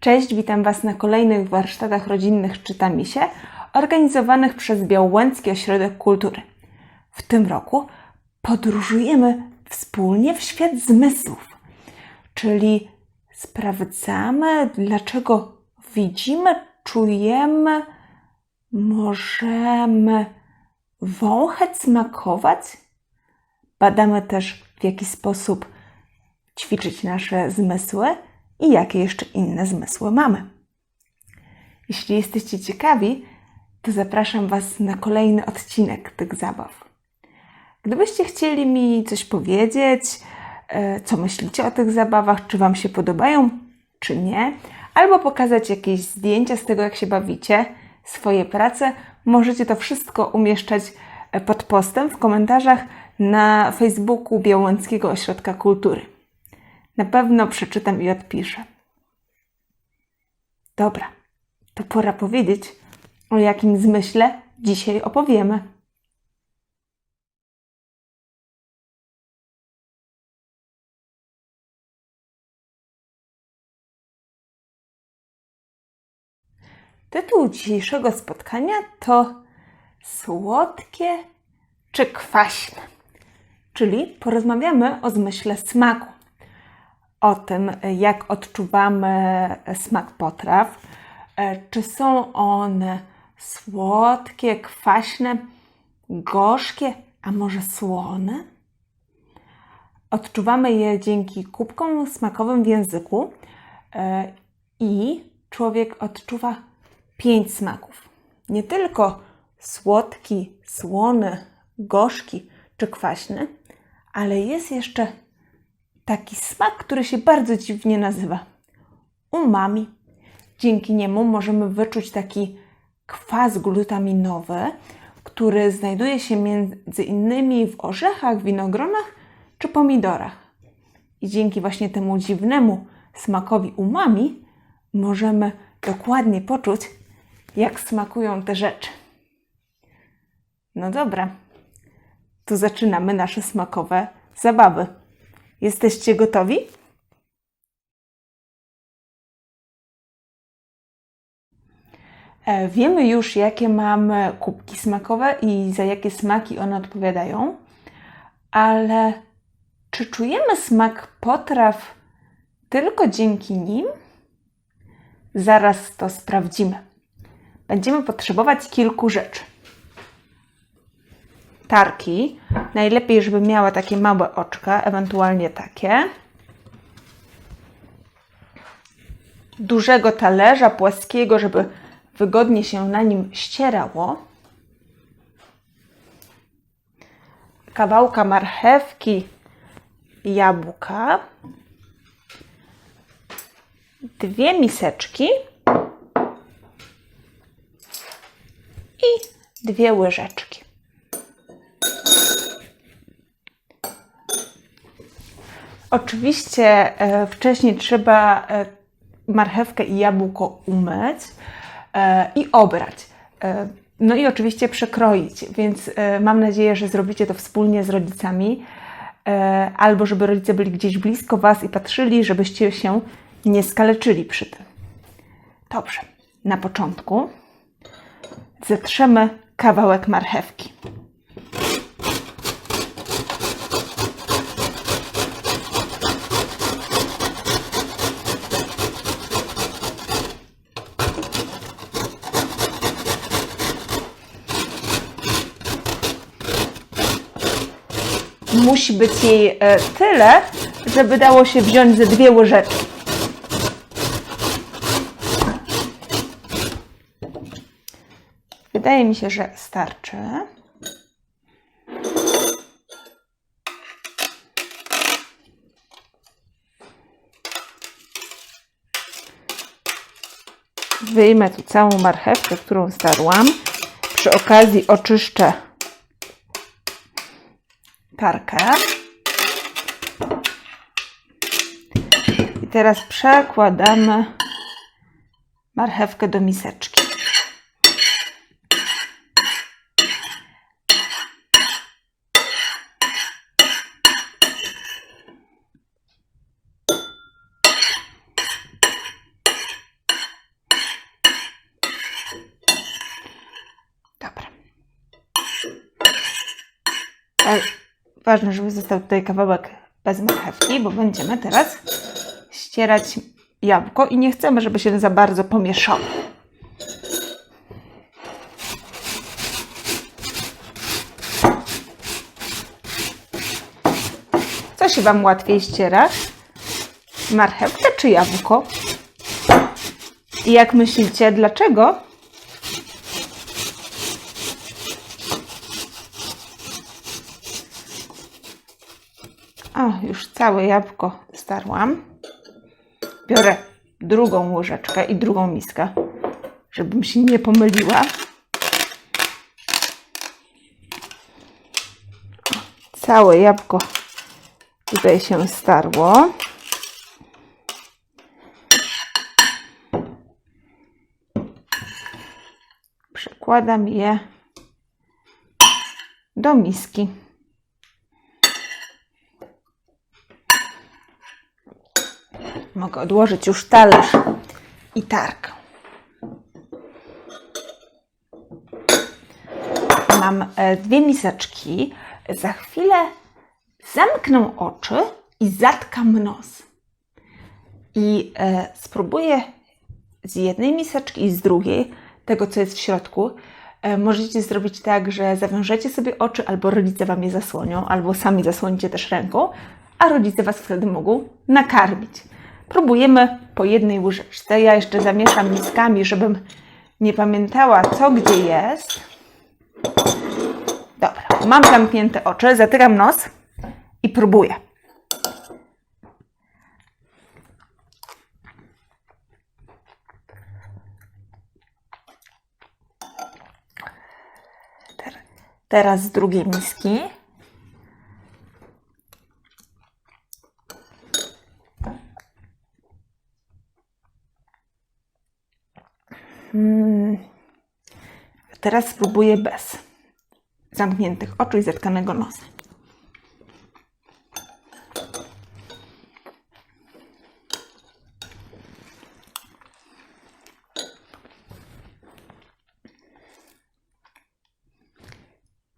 Cześć, witam Was na kolejnych warsztatach rodzinnych Czyta Mi się, organizowanych przez Białęcki Ośrodek Kultury. W tym roku podróżujemy wspólnie w świat zmysłów, czyli sprawdzamy, dlaczego widzimy, czujemy, możemy wąchać, smakować. Badamy też, w jaki sposób ćwiczyć nasze zmysły i jakie jeszcze inne zmysły mamy. Jeśli jesteście ciekawi, to zapraszam Was na kolejny odcinek tych zabaw. Gdybyście chcieli mi coś powiedzieć, e, co myślicie o tych zabawach, czy Wam się podobają, czy nie, albo pokazać jakieś zdjęcia z tego, jak się bawicie, swoje prace, możecie to wszystko umieszczać e, pod postem w komentarzach na Facebooku Białęckiego Ośrodka Kultury. Na pewno przeczytam i odpiszę. Dobra, to pora powiedzieć, o jakim zmyśle dzisiaj opowiemy. Tytuł dzisiejszego spotkania to Słodkie czy kwaśne? Czyli porozmawiamy o zmyśle smaku o tym, jak odczuwamy smak potraw, czy są one słodkie, kwaśne, gorzkie, a może słone. Odczuwamy je dzięki kubkom smakowym w języku e, i człowiek odczuwa pięć smaków. Nie tylko słodki, słony, gorzki czy kwaśny, ale jest jeszcze taki smak, który się bardzo dziwnie nazywa umami. Dzięki niemu możemy wyczuć taki kwas glutaminowy, który znajduje się między innymi w orzechach, winogronach czy pomidorach. I dzięki właśnie temu dziwnemu smakowi umami możemy dokładnie poczuć, jak smakują te rzeczy. No dobra, to zaczynamy nasze smakowe zabawy. Jesteście gotowi? E, Wiemy już, jakie mamy kubki smakowe i za jakie smaki one odpowiadają, ale czy czujemy smak potraw tylko dzięki nim? Zaraz to sprawdzimy. Będziemy potrzebować kilku rzeczy. Tarki, najlepiej, żeby miała takie małe oczka, ewentualnie takie. Dużego talerza płaskiego, żeby wygodnie się na nim ścierało. Kawałka marchewki jabłka. Dwie miseczki i dwie łyżeczki. Oczywiście e, wcześniej trzeba e, marchewkę i jabłko umyć e, i obrać. No i oczywiście przekroić, więc mam nadzieję, że zrobicie to wspólnie z rodzicami, albo żeby rodzice byli gdzieś blisko Was i patrzyli, żebyście się nie skaleczyli przy tym. Dobrze, na początku zetrzemy kawałek marchewki. Musi być jej e, tyle, żeby dało się wziąć ze dwie łyżeczki. Wydaje mi się, że starczy. Wyjmę tu całą marchewkę, którą starłam. Przy okazji oczyszczę I teraz przekładamy marchewkę do miseczki. Ale ważne, żeby został tutaj kawałek bez marchewki, bo będziemy teraz ścierać jabłko i nie chcemy, żeby się za bardzo pomieszało. Co się Wam łatwiej ściera? Marchewkę czy jabłko? I jak myślicie, dlaczego? O, już całe jabłko starłam. Biorę drugą łyżeczkę i drugą miskę, żebym się nie pomyliła. Całe jabłko tutaj się starło. Przekładam je do miski. Mogę odłożyć już talerz i tarkę. Mam e, dwie miseczki. Za chwilę zamknę oczy i zatkam nos. I e, spróbuję z jednej miseczki i z drugiej tego, co jest w środku. E, możecie zrobić tak, że zawiążecie sobie oczy, albo rodzice Wam je zasłonią, albo sami zasłonicie też ręką, a rodzice Was wtedy mogą nakarmić. Próbujemy po jednej łyżeczce. Ja jeszcze zamieszam miskami, żebym nie pamiętała, co gdzie jest. Dobra, mam zamknięte oczy, zatykam nos i próbuję. Ter- Teraz z drugiej miski. Mm. Teraz spróbuję bez zamkniętych oczu i zatkanego nosa.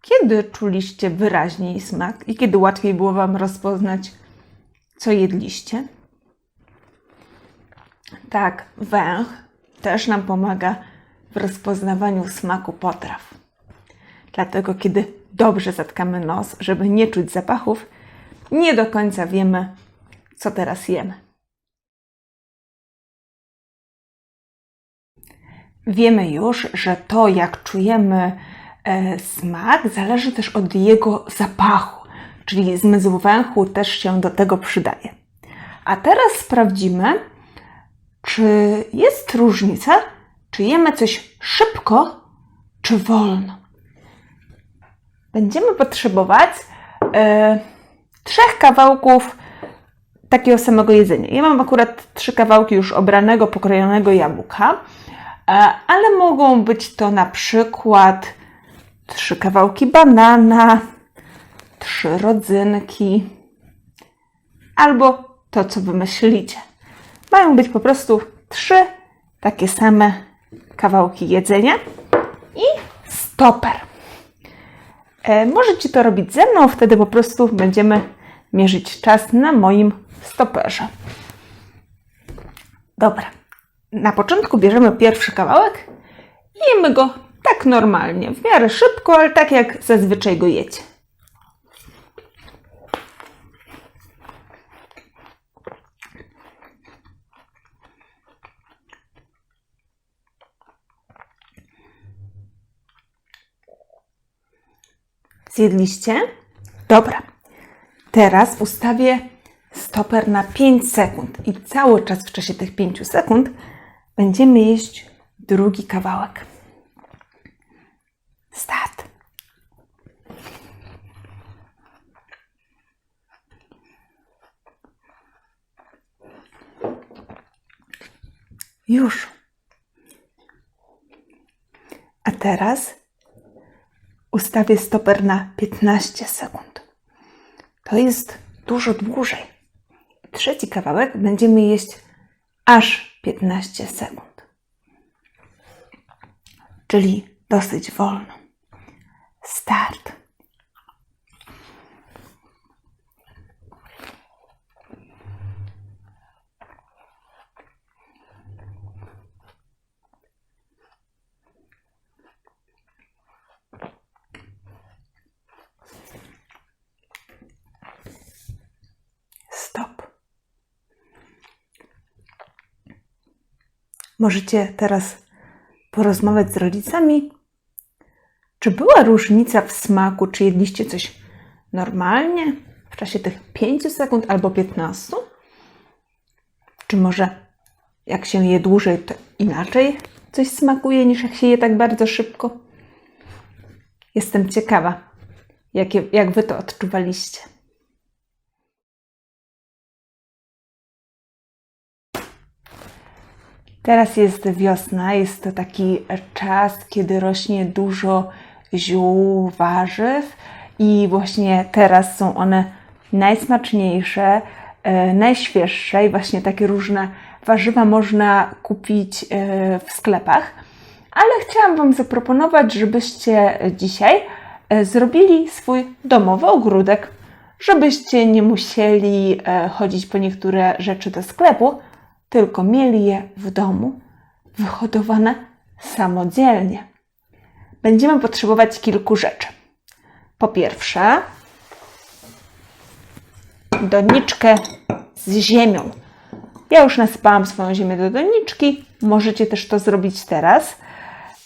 Kiedy czuliście wyraźniej smak i kiedy łatwiej było Wam rozpoznać, co jedliście? Tak, węch też nam pomaga w rozpoznawaniu smaku potraw. Dlatego, kiedy dobrze zatkamy nos, żeby nie czuć zapachów, nie do końca wiemy, co teraz jemy. Wiemy już, że to, jak czujemy e, smak, zależy też od jego zapachu, czyli zmysł węchu też się do tego przydaje. A teraz sprawdzimy, czy jest różnica, czy jemy coś szybko, czy wolno. Będziemy potrzebować e, trzech kawałków takiego samego jedzenia. Ja mam akurat trzy kawałki już obranego, pokrojonego jabłka, e, ale mogą być to na przykład trzy kawałki banana, trzy rodzynki, albo to, co wymyślicie. Mają być po prostu trzy takie same kawałki jedzenia i stoper. E, możecie to robić ze mną, wtedy po prostu będziemy mierzyć czas na moim stoperze. Dobra. Na początku bierzemy pierwszy kawałek i jemy go tak normalnie, w miarę szybko, ale tak jak zazwyczaj go jecie. Zjedliście? Dobra. Teraz ustawię stoper na 5 sekund i cały czas w czasie tych 5 sekund będziemy jeść drugi kawałek. Start. Już. A teraz ustawię stoper na 15 sekund. To jest dużo dłużej. Trzeci kawałek będziemy jeść aż 15 sekund. Czyli dosyć wolno. Start. Możecie teraz porozmawiać z rodzicami. Czy była różnica w smaku? Czy jedliście coś normalnie w czasie tych 5 sekund albo 15? Czy może jak się je dłużej, to inaczej coś smakuje niż jak się je tak bardzo szybko? Jestem ciekawa, jakie, jak Wy to odczuwaliście. Teraz jest wiosna, jest to taki czas, kiedy rośnie dużo ziół, warzyw i właśnie teraz są one najsmaczniejsze, e, najświeższe i właśnie takie różne warzywa można kupić e, w sklepach. Ale chciałam Wam zaproponować, żebyście dzisiaj e, zrobili swój domowy ogródek, żebyście nie musieli chodzić po niektóre rzeczy do sklepu, tylko mieli je w domu, wyhodowane samodzielnie. Będziemy potrzebować kilku rzeczy. Po pierwsze, doniczkę z ziemią. Ja już nasypałam swoją ziemię do doniczki, możecie też to zrobić teraz.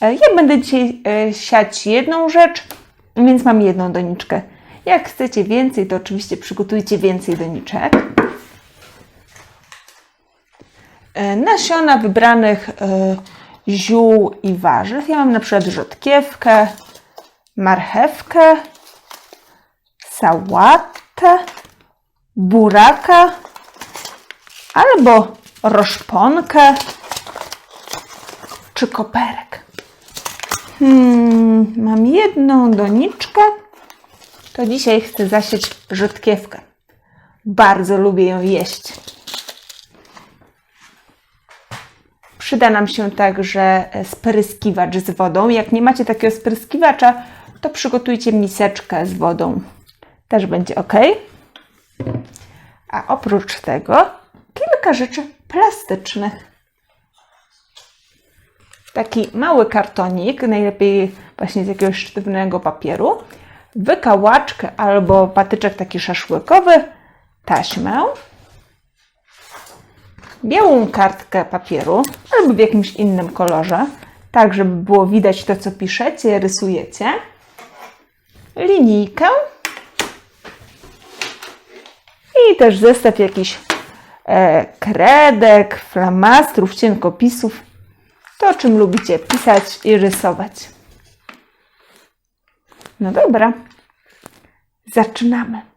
E, Ja będę dzisiaj e, siać jedną rzecz, więc mam jedną doniczkę. Jak chcecie więcej, to oczywiście przygotujcie więcej doniczek. E, Nasiona wybranych e, ziół i warzyw. Ja mam na przykład rzodkiewkę, marchewkę, sałatę, buraka albo roszponkę czy koperek. Hmm, mam jedną doniczkę. To dzisiaj chcę zasieć rzodkiewkę. Bardzo lubię ją jeść. Przyda nam się także spryskiwacz z wodą. Jak nie macie takiego spryskiwacza, to przygotujcie miseczkę z wodą. Też będzie ok. A oprócz tego kilka rzeczy plastycznych. Taki mały kartonik, najlepiej właśnie z jakiegoś sztywnego papieru, wykałaczkę albo patyczek taki szaszłykowy, taśmę, białą kartkę papieru albo w jakimś innym kolorze, tak żeby było widać to, co piszecie, rysujecie, linijkę i też zestaw jakichś e, kredek, flamastrów, cienkopisów, to czym lubicie pisać i rysować. No dobra, zaczynamy.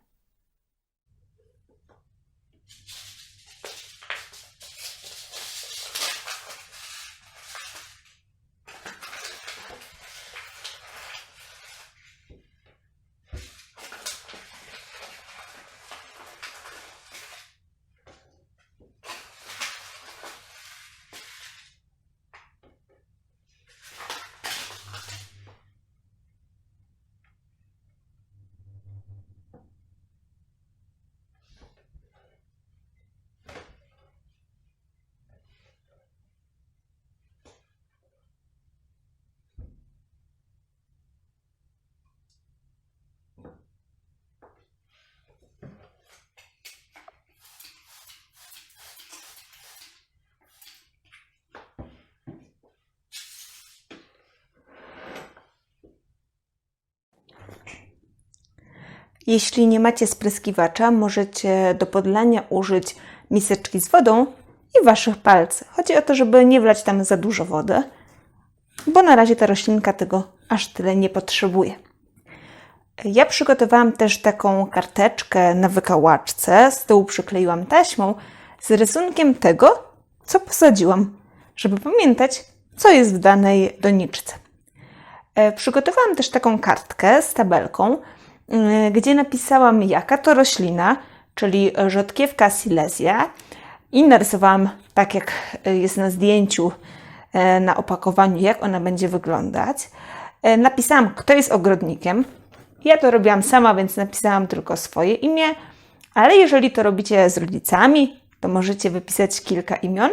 Jeśli nie macie spryskiwacza, możecie do podlania użyć miseczki z wodą i waszych palców. Chodzi o to, żeby nie wlać tam za dużo wody, bo na razie ta roślinka tego aż tyle nie potrzebuje. Ja przygotowałam też taką karteczkę na wykałaczce, z tyłu przykleiłam taśmą z rysunkiem tego, co posadziłam, żeby pamiętać, co jest w danej doniczce. E, Przygotowałam też taką kartkę z tabelką, gdzie napisałam, jaka to roślina, czyli rzodkiewka silesia i narysowałam, tak jak jest na zdjęciu e, na opakowaniu, jak ona będzie wyglądać. Napisałam, kto jest ogrodnikiem. Ja to robiłam sama, więc napisałam tylko swoje imię, ale jeżeli to robicie z rodzicami, to możecie wypisać kilka imion.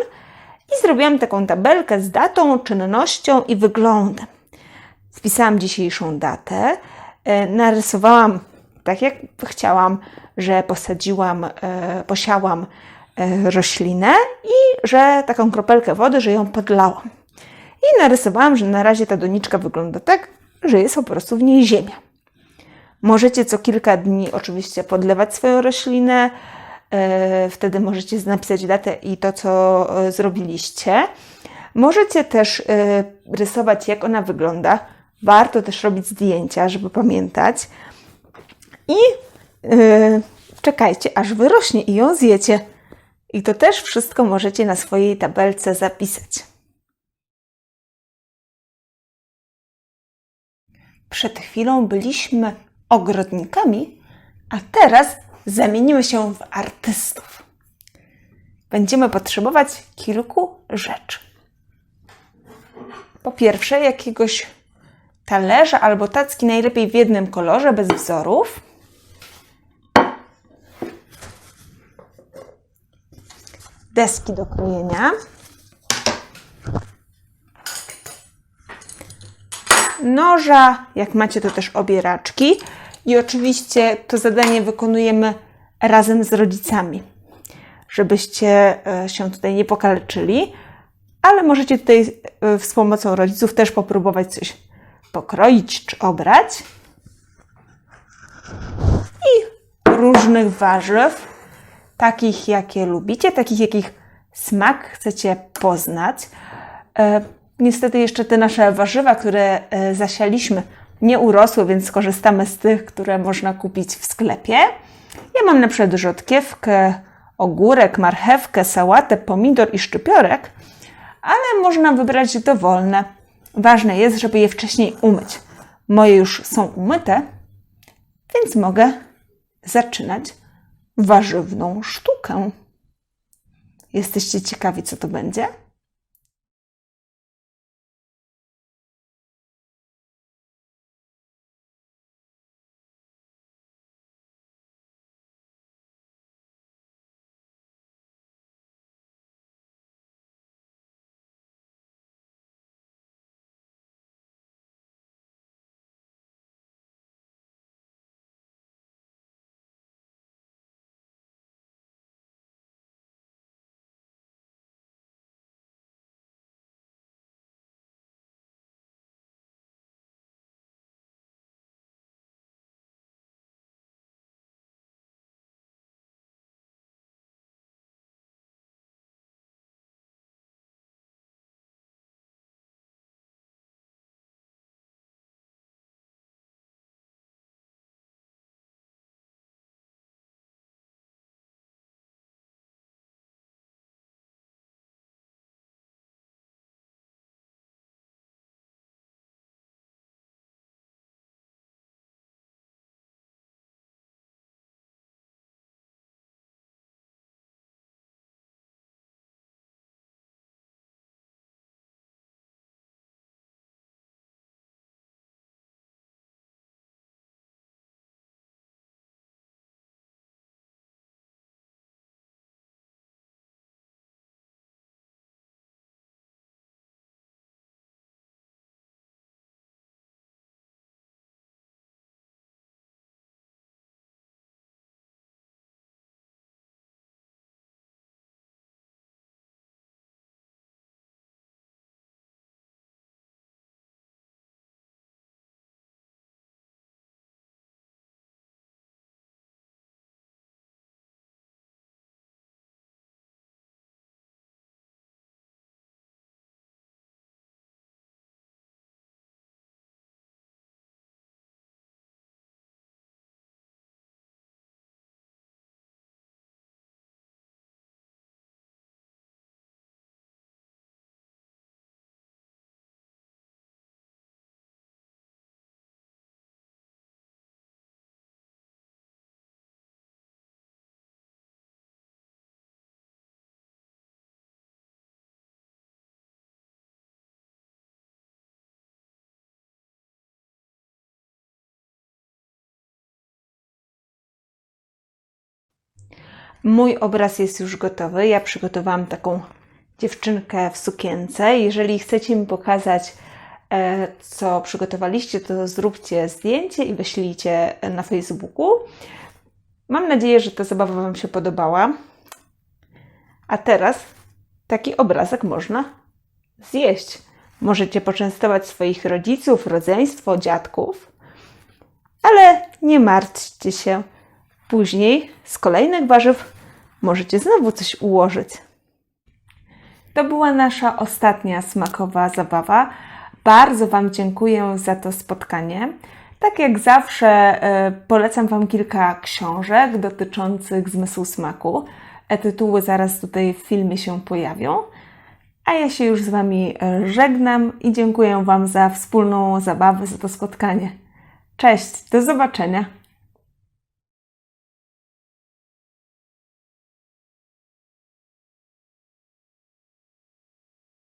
I zrobiłam taką tabelkę z datą, czynnością i wyglądem. Wpisałam dzisiejszą datę, narysowałam tak jak chciałam, że posadziłam, e, posiałam e, roślinę i że taką kropelkę wody, że ją podlałam. I narysowałam, że na razie ta doniczka wygląda tak, że jest po prostu w niej ziemia. Możecie co kilka dni oczywiście podlewać swoją roślinę. e, Wtedy możecie napisać datę i to, co e, zrobiliście. Możecie też e, rysować, jak ona wygląda. Warto też robić zdjęcia, żeby pamiętać. I e, czekajcie, aż wyrośnie i ją zjecie. I to też wszystko możecie na swojej tabelce zapisać. Przed chwilą byliśmy ogrodnikami, a teraz zamienimy się w artystów. Będziemy potrzebować kilku rzeczy. Po pierwsze, jakiegoś talerza albo tacki, najlepiej w jednym kolorze, bez wzorów. Deski do krojenia. noża, jak macie to też obieraczki. I oczywiście to zadanie wykonujemy razem z rodzicami, żebyście e, się tutaj nie pokaleczyli, ale możecie tutaj e, z pomocą rodziców też popróbować coś pokroić czy obrać. I różnych warzyw, takich jakie lubicie, takich jakich smak chcecie poznać. E, Niestety jeszcze te nasze warzywa, które e, zasialiśmy, nie urosły, więc skorzystamy z tych, które można kupić w sklepie. Ja mam na przykład rzodkiewkę, ogórek, marchewkę, sałatę, pomidor i szczypiorek, ale można wybrać dowolne. Ważne jest, żeby je wcześniej umyć. Moje już są umyte, więc mogę zaczynać warzywną sztukę. Jesteście ciekawi, co to będzie? Mój obraz jest już gotowy. Ja przygotowałam taką dziewczynkę w sukience. Jeżeli chcecie mi pokazać, e, co przygotowaliście, to zróbcie zdjęcie i wyślijcie na Facebooku. Mam nadzieję, że ta zabawa Wam się podobała. A teraz taki obrazek można zjeść. Możecie poczęstować swoich rodziców, rodzeństwo, dziadków, ale nie martwcie się. Później z kolejnych warzyw możecie znowu coś ułożyć. To była nasza ostatnia smakowa zabawa. Bardzo Wam dziękuję za to spotkanie. Tak jak zawsze, e, polecam Wam kilka książek dotyczących zmysłu smaku. E, Tytuły zaraz tutaj w filmie się pojawią. A ja się już z Wami żegnam i dziękuję Wam za wspólną zabawę, za to spotkanie. Cześć, do zobaczenia.